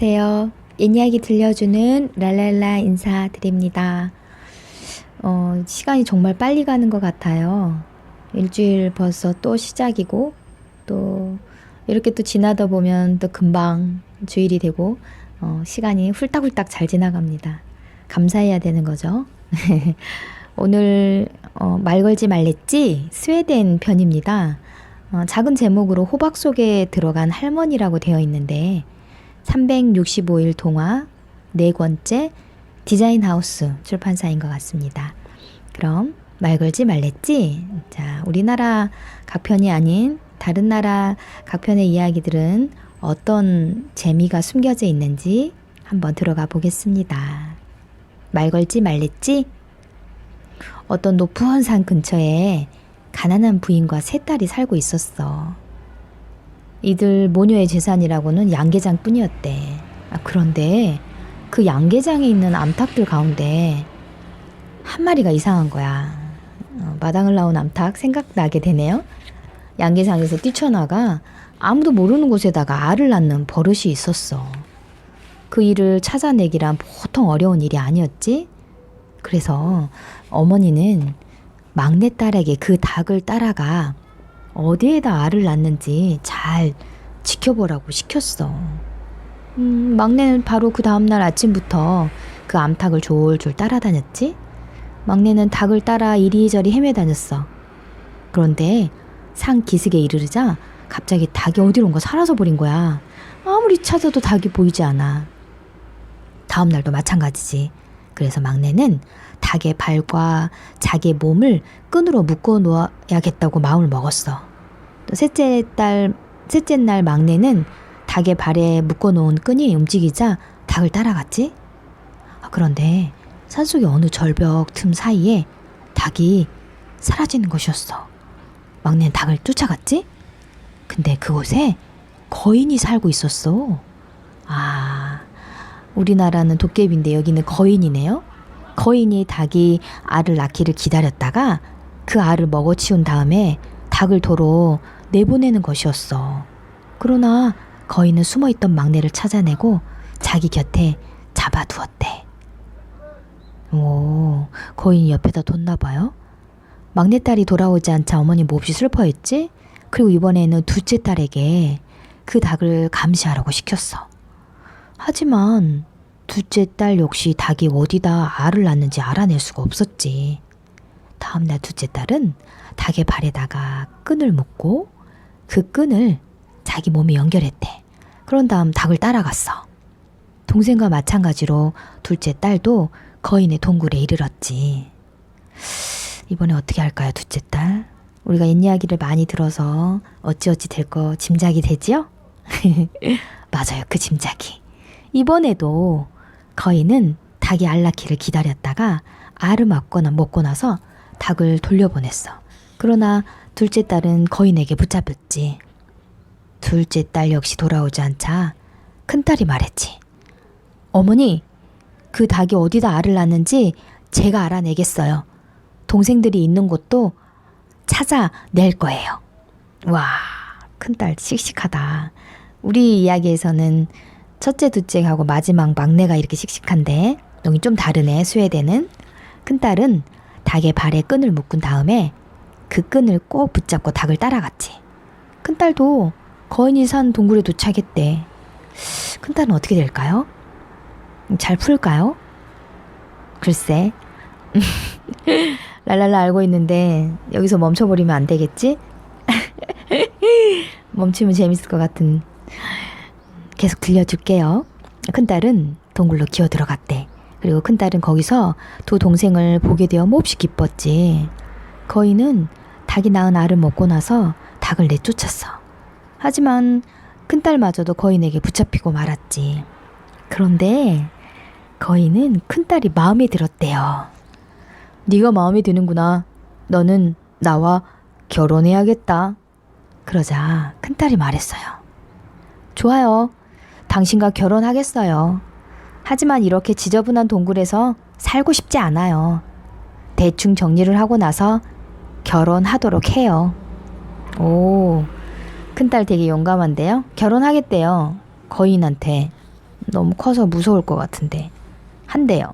안녕하세요. 옛 이야기 들려주는 랄랄라 인사드립니다. 어, 시간이 정말 빨리 가는 것 같아요. 일주일 벌써 또 시작이고, 또, 이렇게 또 지나다 보면 또 금방 주일이 되고, 어, 시간이 훌딱훌딱 잘 지나갑니다. 감사해야 되는 거죠. 오늘, 어, 말 걸지 말랬지? 스웨덴 편입니다. 어, 작은 제목으로 호박 속에 들어간 할머니라고 되어 있는데, 365일 동화 네 권째 디자인 하우스 출판사인 것 같습니다. 그럼 말 걸지 말랬지? 자, 우리나라 각편이 아닌 다른 나라 각편의 이야기들은 어떤 재미가 숨겨져 있는지 한번 들어가 보겠습니다. 말 걸지 말랬지? 어떤 높은 산 근처에 가난한 부인과 세 딸이 살고 있었어. 이들 모녀의 재산이라고는 양계장 뿐이었대. 아, 그런데 그 양계장에 있는 암탉들 가운데 한 마리가 이상한 거야. 어, 마당을 나온 암탉 생각나게 되네요. 양계장에서 뛰쳐나가 아무도 모르는 곳에다가 알을 낳는 버릇이 있었어. 그 일을 찾아내기란 보통 어려운 일이 아니었지. 그래서 어머니는 막내딸에게 그 닭을 따라가 어디에다 알을 낳는지 잘 지켜보라고 시켰어. 음, 막내는 바로 그 다음날 아침부터 그 암탉을 졸졸 따라다녔지. 막내는 닭을 따라 이리저리 헤매 다녔어. 그런데 산 기슭에 이르르자 갑자기 닭이 어디론가 사라져 버린 거야. 아무리 찾아도 닭이 보이지 않아. 다음 날도 마찬가지지. 그래서 막내는 닭의 발과 자기의 몸을 끈으로 묶어 놓아야겠다고 마음을 먹었어. 또 셋째 딸, 셋째 날 막내는 닭의 발에 묶어 놓은 끈이 움직이자 닭을 따라갔지. 아, 그런데 산속의 어느 절벽 틈 사이에 닭이 사라지는 것이었어. 막내는 닭을 쫓아갔지. 근데 그곳에 거인이 살고 있었어. 아, 우리나라는 도깨비인데 여기는 거인이네요. 거인이 닭이 알을 낳기를 기다렸다가 그 알을 먹어치운 다음에 닭을 도로 내보내는 것이었어. 그러나 거인은 숨어 있던 막내를 찾아내고 자기 곁에 잡아두었대. 오, 거인이 옆에다 뒀나 봐요. 막내딸이 돌아오지 않자 어머니 몹시 슬퍼했지? 그리고 이번에는 둘째 딸에게 그 닭을 감시하라고 시켰어. 하지만 둘째 딸 역시 닭이 어디다 알을 낳는지 알아낼 수가 없었지. 다음날 둘째 딸은 닭의 발에다가 끈을 묶고 그 끈을 자기 몸에 연결했대. 그런 다음 닭을 따라갔어. 동생과 마찬가지로 둘째 딸도 거인의 동굴에 이르렀지. 이번에 어떻게 할까요, 둘째 딸? 우리가 옛 이야기를 많이 들어서 어찌어찌 될 거 짐작이 되지요? 맞아요, 그 짐작이. 이번에도 거인은 닭이 알 낳기를 기다렸다가 알을 맞거나 먹고 나서 닭을 돌려보냈어. 그러나 둘째 딸은 거인에게 붙잡혔지. 둘째 딸 역시 돌아오지 않자 큰딸이 말했지. 어머니, 그 닭이 어디다 알을 낳는지 제가 알아내겠어요. 동생들이 있는 곳도 찾아낼 거예요. 와, 큰딸 씩씩하다. 우리 이야기에서는 첫째, 둘째하고 마지막 막내가 이렇게 씩씩한데 여기 좀 다르네, 스웨덴은. 큰딸은 닭의 발에 끈을 묶은 다음에 그 끈을 꼭 붙잡고 닭을 따라갔지. 큰딸도 거인이 산 동굴에 도착했대. 큰딸은 어떻게 될까요? 잘 풀까요? 글쎄. 랄랄라 알고 있는데 여기서 멈춰버리면 안 되겠지? 멈추면 재밌을 것 같은. 계속 들려줄게요. 큰딸은 동굴로 기어 들어갔대. 그리고 큰딸은 거기서 두 동생을 보게 되어 몹시 기뻤지. 거인은 닭이 낳은 알을 먹고 나서 닭을 내쫓았어. 하지만 큰딸마저도 거인에게 붙잡히고 말았지. 그런데 거인은 큰딸이 마음에 들었대요. 네가 마음에 드는구나. 너는 나와 결혼해야겠다. 그러자 큰딸이 말했어요. 좋아요. 당신과 결혼하겠어요. 하지만 이렇게 지저분한 동굴에서 살고 싶지 않아요. 대충 정리를 하고 나서 결혼하도록 해요. 오, 큰딸 되게 용감한데요? 결혼하겠대요. 거인한테. 너무 커서 무서울 것 같은데. 한대요.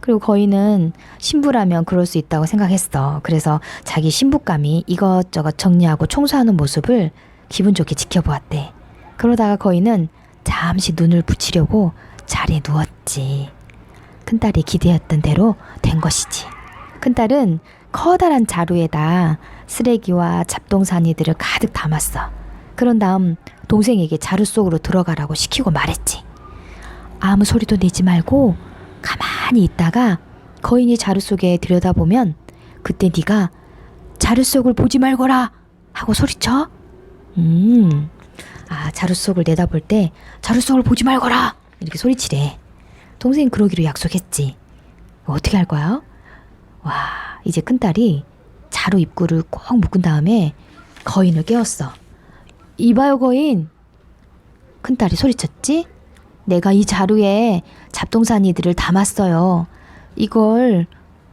그리고 거인은 신부라면 그럴 수 있다고 생각했어. 그래서 자기 신부감이 이것저것 정리하고 청소하는 모습을 기분 좋게 지켜보았대. 그러다가 거인은 잠시 눈을 붙이려고 자리에 누웠지. 큰딸이 기대했던 대로 된 것이지. 큰딸은 커다란 자루에다 쓰레기와 잡동사니들을 가득 담았어. 그런 다음 동생에게 자루 속으로 들어가라고 시키고 말했지. 아무 소리도 내지 말고 가만히 있다가 거인이 자루 속에 들여다보면 그때 네가 자루 속을 보지 말거라 하고 소리쳐. 음, 아 자루 속을 내다볼 때 자루 속을 보지 말거라 이렇게 소리치래. 동생 그러기로 약속했지. 어떻게 할 거야? 와, 이제 큰딸이 자루 입구를 꼭 묶은 다음에 거인을 깨웠어. 이봐요 거인. 큰딸이 소리쳤지? 내가 이 자루에 잡동사니들을 담았어요. 이걸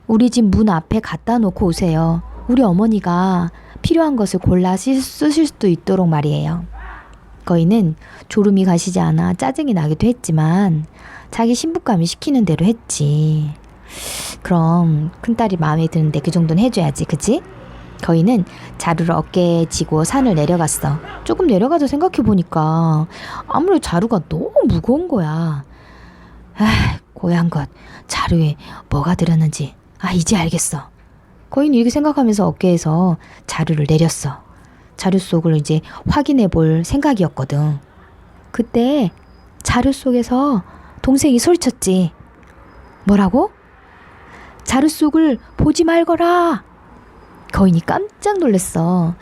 우리 집 문 앞에 갖다 놓고 오세요. 우리 어머니가 필요한 것을 골라 쓰- 쓰실 수도 있도록 말이에요. 거인은 졸음이 가시지 않아 짜증이 나기도 했지만 자기 신부감이 시키는 대로 했지. 그럼 큰딸이 마음에 드는데 그 정도는 해줘야지, 그치? 거인은 자루를 어깨에 지고 산을 내려갔어. 조금 내려가서 생각해보니까 아무래도 자루가 너무 무거운 거야. 아, 고향 것. 자루에 뭐가 들었는지. 아, 이제 알겠어. 거인이 이렇게 생각하면서 어깨에서 자루를 내렸어. 자루 속을 이제 확인해 볼 생각이었거든. 그때 자루 속에서 동생이 소리쳤지. 뭐라고? 자루 속을 보지 말거라! 거인이 깜짝 놀랐어.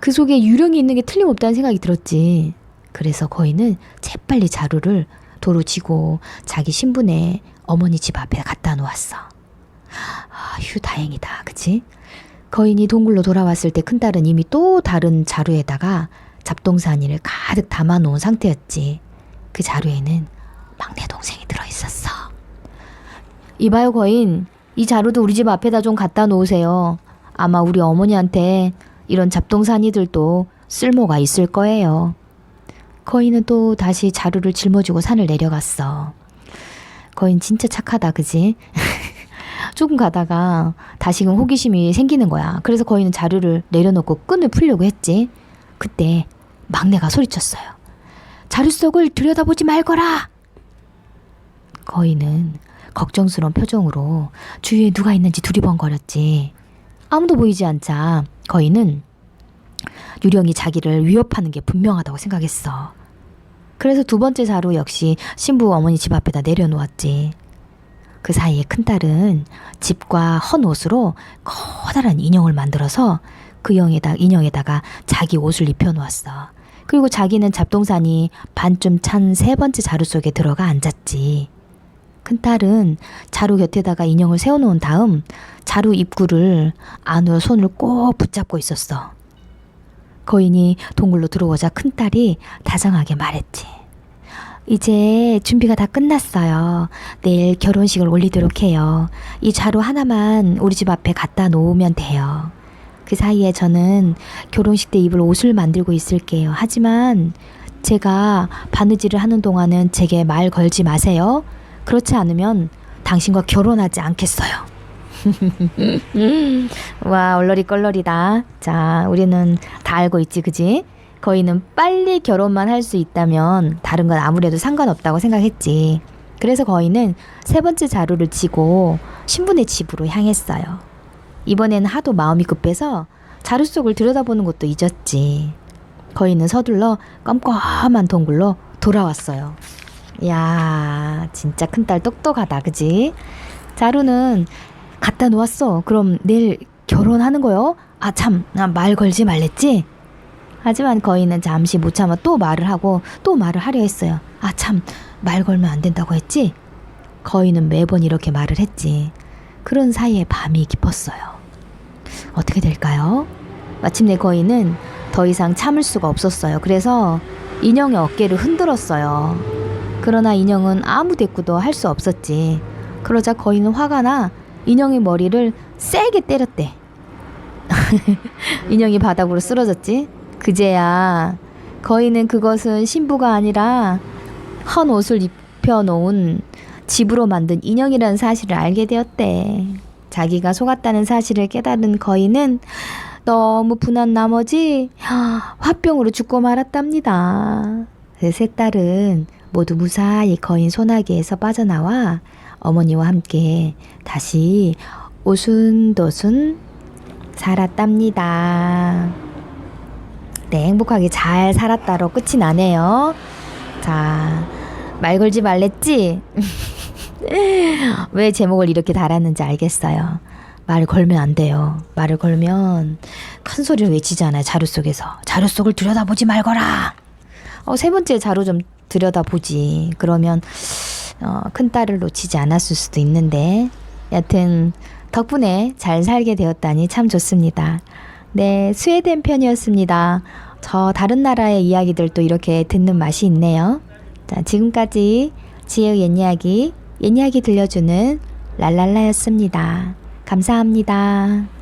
그 속에 유령이 있는 게 틀림없다는 생각이 들었지. 그래서 거인은 재빨리 자루를 도로 지고 자기 신분의 어머니 집 앞에 갖다 놓았어. 아, 휴, 다행이다. 그치? 거인이 동굴로 돌아왔을 때 큰딸은 이미 또 다른 자루에다가 잡동사니를 가득 담아 놓은 상태였지. 그 자루에는 막내 동생이 들어있었어. 이봐요, 거인. 이 자루도 우리 집 앞에다 좀 갖다 놓으세요. 아마 우리 어머니한테 이런 잡동사니들도 쓸모가 있을 거예요. 거인은 또 다시 자루를 짊어지고 산을 내려갔어. 거인 진짜 착하다, 그지? 조금 가다가 다시금 호기심이 생기는 거야. 그래서 거인은 자루를 내려놓고 끈을 풀려고 했지. 그때 막내가 소리쳤어요. 자루 속을 들여다보지 말거라! 거인은 걱정스러운 표정으로 주위에 누가 있는지 두리번거렸지. 아무도 보이지 않자 거인은 유령이 자기를 위협하는 게 분명하다고 생각했어. 그래서 두 번째 자루 역시 신부 어머니 집 앞에다 내려놓았지. 그 사이에 큰딸은 집과 헌 옷으로 커다란 인형을 만들어서 그 영에다, 인형에다가 자기 옷을 입혀놓았어. 그리고 자기는 잡동사니 반쯤 찬 세 번째 자루 속에 들어가 앉았지. 큰딸은 자루 곁에다가 인형을 세워놓은 다음 자루 입구를 안으로 손을 꼭 붙잡고 있었어. 거인이 동굴로 들어오자 큰딸이 다정하게 말했지. 이제 준비가 다 끝났어요. 내일 결혼식을 올리도록 해요. 이 자루 하나만 우리 집 앞에 갖다 놓으면 돼요. 그 사이에 저는 결혼식 때 입을 옷을 만들고 있을게요. 하지만 제가 바느질을 하는 동안은 제게 말 걸지 마세요. 그렇지 않으면 당신과 결혼하지 않겠어요. 와, 얼러리 껄러리다. 자, 우리는 다 알고 있지, 그지? 거인은 빨리 결혼만 할 수 있다면 다른 건 아무래도 상관없다고 생각했지. 그래서 거인은 세 번째 자루를 지고 신분의 집으로 향했어요. 이번에는 하도 마음이 급해서 자루 속을 들여다보는 것도 잊었지. 거인은 서둘러 껌껌한 동굴로 돌아왔어요. 야, 진짜 큰딸 똑똑하다, 그지? 자루는 갖다 놓았어. 그럼 내일 결혼하는 거요? 아, 참, 나 말 걸지 말랬지? 하지만 거인은 잠시 못 참아 또 말을 하고 또 말을 하려 했어요. 아, 참, 말 걸면 안 된다고 했지? 거인은 매번 이렇게 말을 했지. 그런 사이에 밤이 깊었어요. 어떻게 될까요? 마침내 거인은 더 이상 참을 수가 없었어요. 그래서 인형의 어깨를 흔들었어요. 그러나 인형은 아무 대꾸도 할 수 없었지. 그러자 거인은 화가 나 인형의 머리를 세게 때렸대. 인형이 바닥으로 쓰러졌지. 그제야 거인은 그것은 신부가 아니라 헌 옷을 입혀놓은 집으로 만든 인형이라는 사실을 알게 되었대. 자기가 속았다는 사실을 깨달은 거인은 너무 분한 나머지 화병으로 죽고 말았답니다. 그 세 딸은 모두 무사히 거인 소나기에서 빠져나와 어머니와 함께 다시 오순도순 살았답니다. 네, 행복하게 잘 살았다로 끝이 나네요. 자, 말 걸지 말랬지? 왜 제목을 이렇게 달았는지 알겠어요. 말을 걸면 안 돼요. 말을 걸면 큰 소리를 외치잖아요. 자루 속에서. 자루 속을 들여다보지 말거라. 어, 세 번째 자루 좀 들여다보지. 그러면 어, 큰 딸을 놓치지 않았을 수도 있는데 여튼 덕분에 잘 살게 되었다니 참 좋습니다. 네, 스웨덴 편이었습니다. 저 다른 나라의 이야기들도 이렇게 듣는 맛이 있네요. 자, 지금까지 지혜의 옛 이야기, 옛 이야기 들려주는 랄랄라였습니다. 감사합니다.